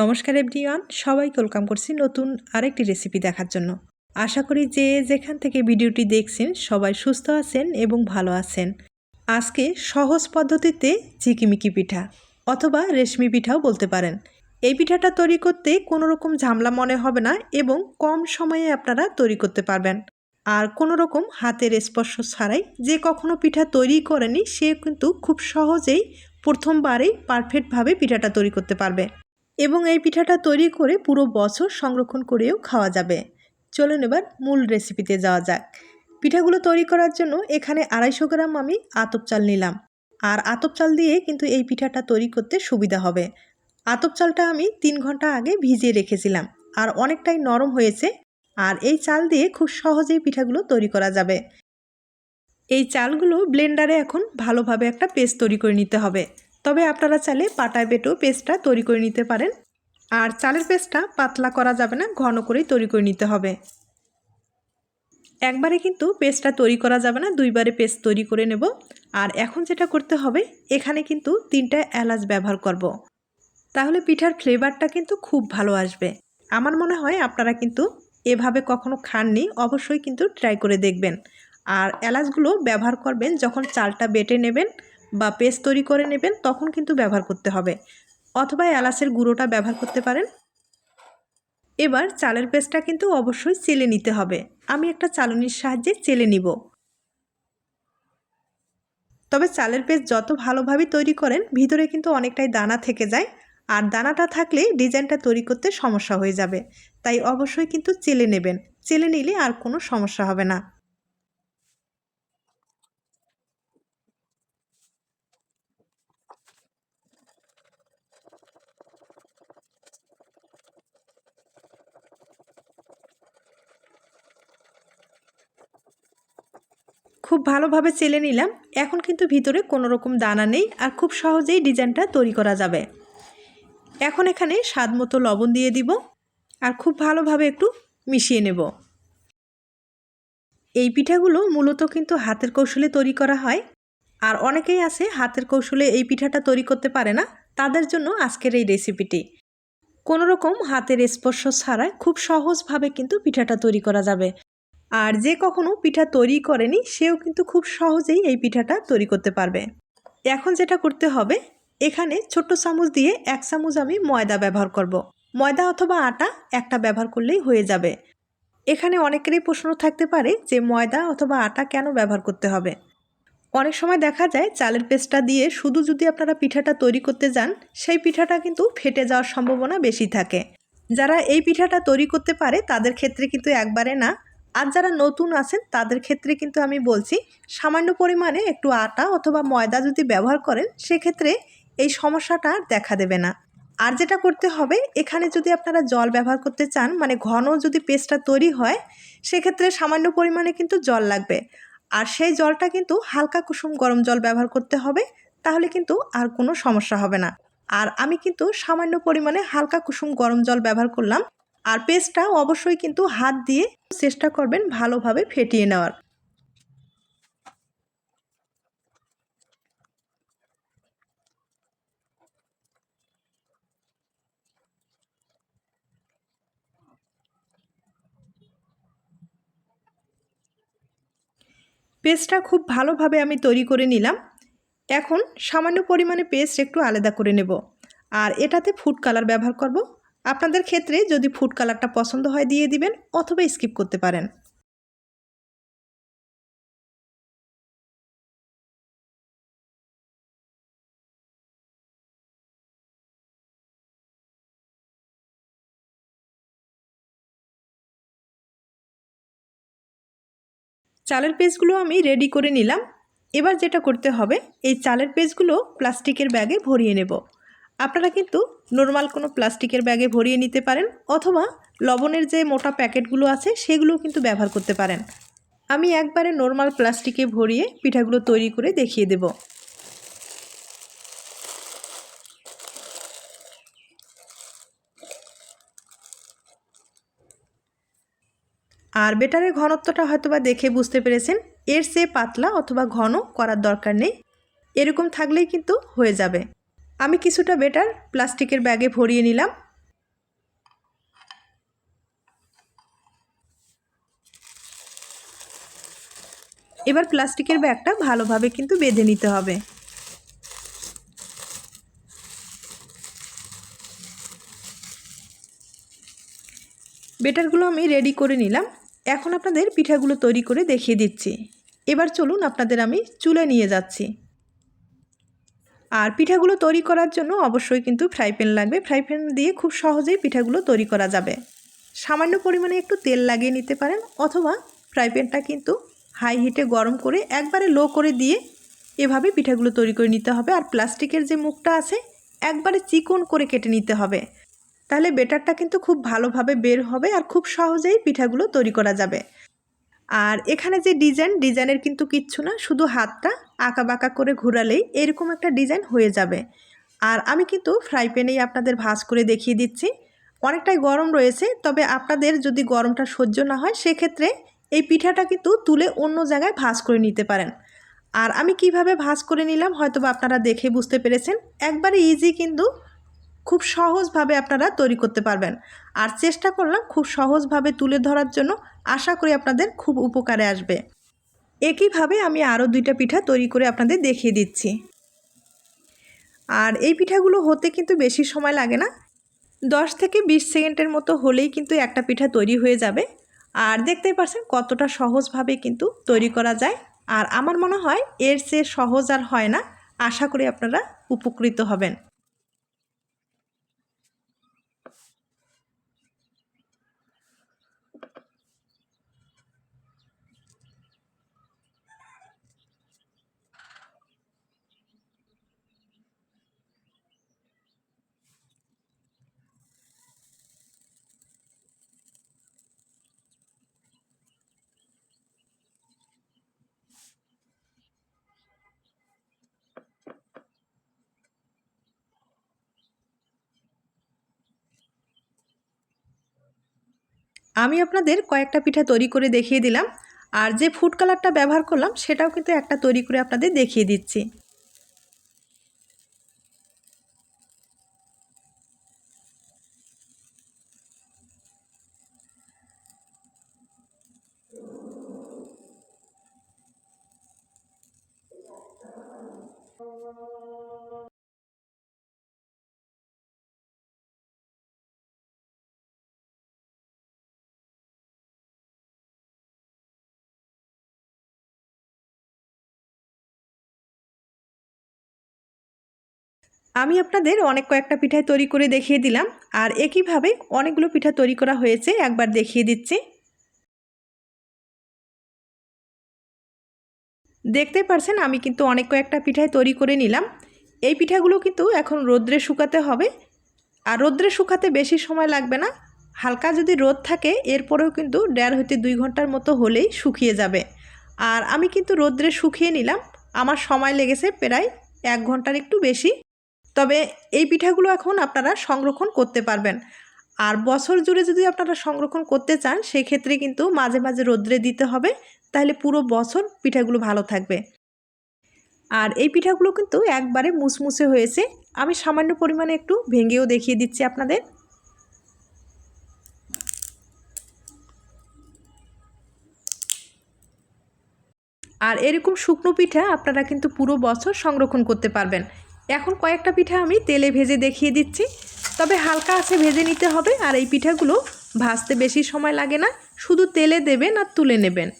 নমস্কার এভরিওয়ান, সবাইকে ওয়েলকাম করছি নতুন আরেকটি রেসিপি দেখার জন্য। আশা করি যে যেখান থেকে ভিডিওটি দেখছেন সবাই সুস্থ আছেন এবং ভালো আছেন। আজকে সহজ পদ্ধতিতে চিকিমিকি পিঠা অথবা রেশমি পিঠাও বলতে পারেন। এই পিঠাটা তৈরি করতে কোনো রকম ঝামলা মনে হবে না এবং কম সময়ে আপনারা তৈরি করতে পারবেন। আর কোনো রকম হাতের স্পর্শ ছাড়াই যে কখনো পিঠা তৈরি করেনি সে কিন্তু খুব সহজেই প্রথমবারেই পারফেক্টভাবে পিঠাটা তৈরি করতে পারবে। এবং এই পিঠাটা তৈরি করে পুরো বছর সংরক্ষণ করেও খাওয়া যাবে। চলুন এবার মূল রেসিপিতে যাওয়া যাক। পিঠাগুলো তৈরি করার জন্য এখানে আড়াইশো গ্রাম আমি আতপ চাল নিলাম। আর আতপ চাল দিয়ে কিন্তু এই পিঠাটা তৈরি করতে সুবিধা হবে। আতপ চালটা আমি তিন ঘণ্টা আগে ভিজিয়ে রেখেছিলাম আর অনেকটাই নরম হয়েছে আর এই চাল দিয়ে খুব সহজেই পিঠাগুলো তৈরি করা যাবে। এই চালগুলো ব্লেন্ডারে এখন ভালোভাবে একটা পেস্ট তৈরি করে নিতে হবে। তবে আপনারা চাইলে পাটায় বেটেও পেস্টটা তৈরি করে নিতে পারেন। আর চালের পেস্টটা পাতলা করা যাবে না, ঘন করেই তৈরি করে নিতে হবে। একবারে কিন্তু পেস্টটা তৈরি করা যাবে না, দুইবারে পেস্ট তৈরি করে নেব। আর এখন যেটা করতে হবে, এখানে কিন্তু তিনটা এলাচ ব্যবহার করব। তাহলে পিঠার ফ্লেভারটা কিন্তু খুব ভালো আসবে। আমার মনে হয় আপনারা কিন্তু এভাবে কখনো খাননি, অবশ্যই কিন্তু ট্রাই করে দেখবেন। আর এলাচগুলো ব্যবহার করবেন যখন চালটা বেটে নেবেন বা পেস্ট তৈরি করে নেবেন, তখন কিন্তু ব্যবহার করতে হবে। অথবা এলাচের গুঁড়োটা ব্যবহার করতে পারেন। এবার চালের পেস্টটা কিন্তু অবশ্যই চেলে নিতে হবে। আমি একটা চালনির সাহায্যে চেলে নিব। তবে চালের পেস্ট যত ভালোভাবে তৈরি করেন, ভিতরে কিন্তু অনেকটাই দানা থেকে যায়। আর দানাটা থাকলে ডিজাইনটা তৈরি করতে সমস্যা হয়ে যাবে। তাই অবশ্যই কিন্তু চেলে নেবেন। চেলে নিলে আর কোনো সমস্যা হবে না। খুব ভালোভাবে চেলে নিলাম। এখন কিন্তু ভিতরে কোনো রকম দানা নেই আর খুব সহজেই ডিজাইনটা তৈরি করা যাবে। এখন এখানে স্বাদ মতো লবণ দিয়ে দিব আর খুব ভালোভাবে একটু মিশিয়ে নেব। এই পিঠাগুলো মূলত কিন্তু হাতের কৌশলে তৈরি করা হয়। আর অনেকেই আছে হাতের কৌশলে এই পিঠাটা তৈরি করতে পারে না। তাদের জন্য আজকের এই রেসিপিটি। কোনো রকম হাতের স্পর্শ ছাড়াই খুব সহজভাবে কিন্তু পিঠাটা তৈরি করা যাবে। আর যে কখনো পিঠা তৈরি করেনি, সেও কিন্তু খুব সহজেই এই পিঠাটা তৈরি করতে পারবে। এখন যেটা করতে হবে, এখানে ছোট্ট চামচ দিয়ে এক চামচ আমি ময়দা ব্যবহার করব। ময়দা অথবা আটা একটা ব্যবহার করলেই হয়ে যাবে। এখানে অনেকেরই প্রশ্ন থাকতে পারে যে ময়দা অথবা আটা কেন ব্যবহার করতে হবে? অনেক সময় দেখা যায় চালের পেস্টটা দিয়ে শুধু যদি আপনারা পিঠাটা তৈরি করতে যান, সেই পিঠাটা কিন্তু ফেটে যাওয়ার সম্ভাবনা বেশি থাকে। যারা এই পিঠাটা তৈরি করতে পারে, তাদের ক্ষেত্রে কিন্তু একবারে না আর যারা নতুন আছেন, তাদের ক্ষেত্রে কিন্তু আমি বলছি, সামান্য পরিমাণে একটু আটা অথবা ময়দা যদি ব্যবহার করেন, সেক্ষেত্রে এই সমস্যাটা আর দেখা দেবে না। আর যেটা করতে হবে, এখানে যদি আপনারা জল ব্যবহার করতে চান মানে ঘন যদি পেস্টটা তৈরি হয়, সেক্ষেত্রে সামান্য পরিমাণে কিন্তু জল লাগবে। আর সেই জলটা কিন্তু হালকা কুসুম গরম জল ব্যবহার করতে হবে, তাহলে কিন্তু আর কোনো সমস্যা হবে না। আর আমি কিন্তু সামান্য পরিমাণে হালকা কুসুম গরম জল ব্যবহার করলাম আর পেস্টটা অবশ্যই কিন্তু হাত দিয়ে চেষ্টা করবেন ভালোভাবে ফেটিয়ে নেওয়ার। পেস্টটা খুব ভালোভাবে আমি তৈরি করে নিলাম। এখন সামান্য পরিমাণে পেস্ট একটু আলাদা করে নেব। আর এটাতে ফুড কালার ব্যবহার করব। আপনাদের ক্ষেত্রে যদি ফুড কালারটা পছন্দ হয় দিয়ে দিবেন অথবা স্কিপ করতে পারেন। চালের পেজগুলো আমি রেডি করে নিলাম। এবার যেটা করতে হবে, এই চালের পেজগুলো প্লাস্টিকের ব্যাগে ভরিয়ে নেব। আপনারা কিন্তু নর্মাল কোনো প্লাস্টিকের ব্যাগে ভরিয়ে নিতে পারেন অথবা লবণের যে মোটা প্যাকেটগুলো আছে সেগুলো কিন্তু ব্যবহার করতে পারেন। আমি একবারে নর্মাল প্লাস্টিকে ভরিয়ে পিঠাগুলো তৈরি করে দেখিয়ে দেব। আর বেটারের ঘনত্বটা হয়তোবা দেখে বুঝতে পেরেছেন, এর চেয়ে পাতলা অথবা ঘন করার দরকার নেই। এরকম থাকলেই কিন্তু হয়ে যাবে। আমি কিছুটা বেটার, প্লাস্টিকের ব্যাগে ভরিয়ে নিলাম। এবার প্লাস্টিকের ব্যাগটা ভালোভাবে কিন্তু বেঁধে নিতে হবে। বেটারগুলো আমি রেডি করে নিলাম। এখন আপনাদের পিঠাগুলো তৈরি করে দেখিয়ে দিচ্ছি। এবার চলুন আপনাদের আমি চুলে নিয়ে যাচ্ছি। আর পিঠাগুলো তৈরি করার জন্য অবশ্যই কিন্তু ফ্রাই প্যান লাগবে। ফ্রাই প্যান দিয়ে খুব সহজেই পিঠাগুলো তৈরি করা যাবে। সামান্য পরিমাণে একটু তেল লাগিয়ে নিতে পারেন অথবা ফ্রাই প্যানটা কিন্তু হাই হিটে গরম করে একবারে লো করে দিয়ে এভাবে পিঠাগুলো তৈরি করে নিতে হবে। আর প্লাস্টিকের যে মুখটা আছে, একবারে চিকন করে কেটে নিতে হবে। তাহলে বেটারটা কিন্তু খুব ভালোভাবে বের হবে আর খুব সহজেই পিঠাগুলো তৈরি করা যাবে। আর এখানে যে ডিজাইন, ডিজাইনের কিন্তু কিচ্ছু না, শুধু হাতটা আঁকা বাঁকা করে ঘোরালেই এরকম একটা ডিজাইন হয়ে যাবে। আর আমি কিন্তু ফ্রাই প্যানেই আপনাদের ভাজ করে দেখিয়ে দিচ্ছি। অনেকটাই গরম রয়েছে, তবে আপনাদের যদি গরমটা সহ্য না হয়, সেক্ষেত্রে এই পিঠাটা কিন্তু তুলে অন্য জায়গায় ভাজ করে নিতে পারেন। আর আমি কীভাবে ভাজ করে নিলাম হয়তো বা আপনারা দেখে বুঝতে পেরেছেন। একবারে ইজি কিন্তু খুব সহজভাবে আপনারা তৈরি করতে পারবেন। আর চেষ্টা করলাম খুব সহজভাবে তুলে ধরার জন্য। আশা করি আপনাদের খুব উপকারে আসবে। একইভাবে আমি আরও দুইটা পিঠা তৈরি করে আপনাদের দেখিয়ে দিচ্ছি। আর এই পিঠাগুলো হতে কিন্তু বেশি সময় লাগে না। দশ থেকে বিশ সেকেন্ডের মতো হলেই কিন্তু একটা পিঠা তৈরি হয়ে যাবে। আর দেখতেই পারছেন কতটা সহজভাবে কিন্তু তৈরি করা যায়। আর আমার মনে হয় এর চেয়ে সহজ আর হয় না। আশা করি আপনারা উপকৃত হবেন। আমি আপনাদের কয়েকটা পিঠা তৈরি করে দেখিয়ে দিলাম। আর যে ফুড কালারটা ব্যবহার করলাম, সেটাও কিন্তু একটা তৈরি করে আপনাদের দেখিয়ে দিচ্ছি। আমি আপনাদের অনেক কয়েকটা পিঠাই তৈরি করে দেখিয়ে দিলাম, আর একইভাবে অনেকগুলো পিঠা তৈরি করা হয়েছে, একবার দেখিয়ে দিচ্ছি। দেখতে পারছেন, আমি কিন্তু অনেক কয়েকটা পিঠাই তৈরি করে নিলাম। এই পিঠাগুলো কিন্তু এখন রোদ্রে শুকাতে হবে, আর রোদ্রে শুকাতে বেশি সময় লাগবে না। হালকা যদি রোদ থাকে, এরপরেও কিন্তু দেড় হইতে দুই ঘণ্টার মতো হলেই শুকিয়ে যাবে। আর আমি কিন্তু রোদ্রে শুকিয়ে নিলাম, আমার সময় লেগেছে প্রায় এক ঘণ্টার একটু বেশি। তবে এই পিঠাগুলো এখন আপনারা সংরক্ষণ করতে পারবেন। আর বছর জুড়ে যদি আপনারা সংরক্ষণ করতে চান সেই ক্ষেত্রে কিন্তু মাঝে মাঝে রোদ্রে দিতে হবে, তাহলে পুরো বছর পিঠাগুলো ভালো থাকবে। আর এই পিঠাগুলো কিন্তু একবারে মুসমুসে হয়েছে। আমি সামান্য পরিমাণে একটু ভেঙেও দেখিয়ে দিচ্ছি আপনাদের। আর এরকম শুকনো পিঠা আপনারা কিন্তু পুরো বছর সংরক্ষণ করতে পারবেন। এখন কয়েকটা পিঠা আমি তেলে ভেজে দেখিয়ে দিচ্ছি। তবে হালকা আছে ভেজে নিতে হবে আর এই পিঠাগুলো ভাজতে বেশি সময় লাগে না। শুধু তেলে দেবেন আর তুলে নেবেন।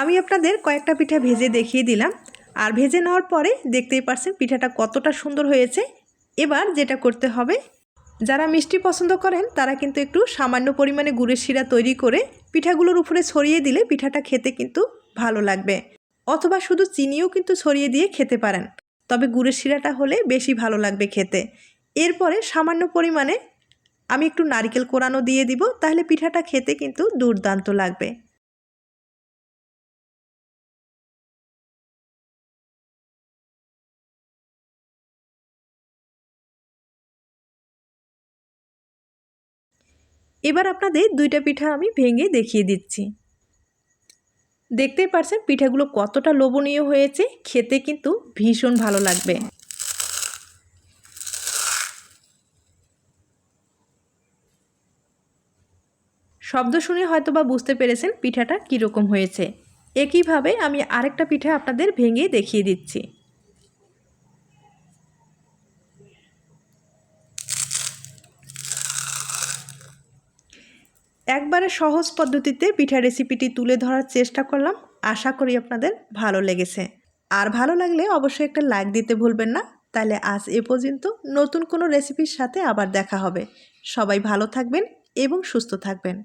আমি আপনাদের কয়েকটা পিঠা ভেজে দেখিয়ে দিলাম। আর ভেজে নেওয়ার পরে দেখতেই পারছেন পিঠাটা কতটা সুন্দর হয়েছে। এবার যেটা করতে হবে, যারা মিষ্টি পছন্দ করেন, তারা কিন্তু একটু সামান্য পরিমাণে গুড়ের শিরা তৈরি করে পিঠাগুলোর উপরে ছড়িয়ে দিলে পিঠাটা খেতে কিন্তু ভালো লাগবে। অথবা শুধু চিনিও কিন্তু ছড়িয়ে দিয়ে খেতে পারেন। তবে গুড়ের শিরাটা হলে বেশি ভালো লাগবে খেতে। এরপরে সামান্য পরিমাণে আমি একটু নারিকেল কোরানো দিয়ে দিব, তাহলে পিঠাটা খেতে কিন্তু দুর্দান্ত লাগবে। এবার আপনাদের দুইটা পিঠা আমি ভেঙে দেখিয়ে দিচ্ছি। দেখতেই পারছেন পিঠাগুলো কতটা লোভনীয় হয়েছে, খেতে কিন্তু ভীষণ ভালো লাগবে। শব্দ শুনে হয়তো বা বুঝতে পেরেছেন পিঠাটা কীরকম হয়েছে। একইভাবে আমি আরেকটা পিঠা আপনাদের ভেঙে দেখিয়ে দিচ্ছি। একবারে সহজ পদ্ধতিতে পিঠা রেসিপিটি তুলে ধরার চেষ্টা করলাম। আশা করি আপনাদের ভালো লেগেছে। আর ভালো লাগলে অবশ্যই একটা লাইক দিতে ভুলবেন না। তাহলে আজ এ পর্যন্ত নতুন কোনো রেসিপির সাথে আবার দেখা হবে। সবাই ভালো থাকবেন এবং সুস্থ থাকবেন।